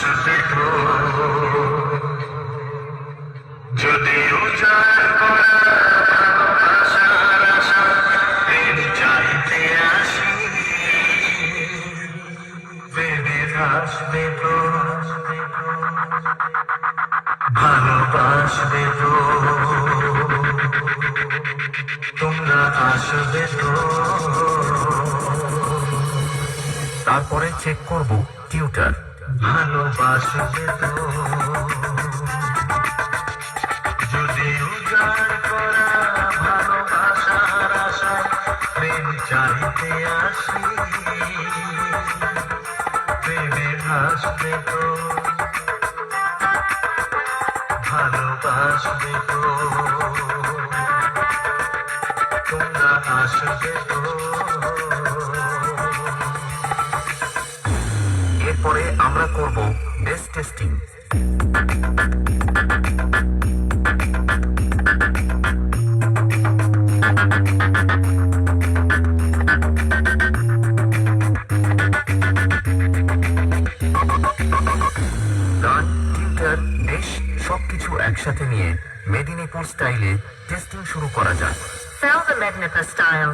ভালোবাসবে তো যদি উজাড় করা ভালোবাসার আশা প্রেম চাইতে আসি তোমরা আসবে তো তারপরে চেক করব টিউটার ভালোবাসবে তো। যদি উজাড় করা ভালোবাসার আশা, প্রেম চাইতে আসি, প্রেমে ভাসবে তো। ভালোবাসবে তো। তোমরা আসবে তো। এরপরে আমরা করব বেস টেস্টিং গান টিউটার বেশ সবকিছু একসাথে নিয়ে মেদিনীপুর স্টাইলে টেস্টিং শুরু করা যাক। Sell the Mednipa style.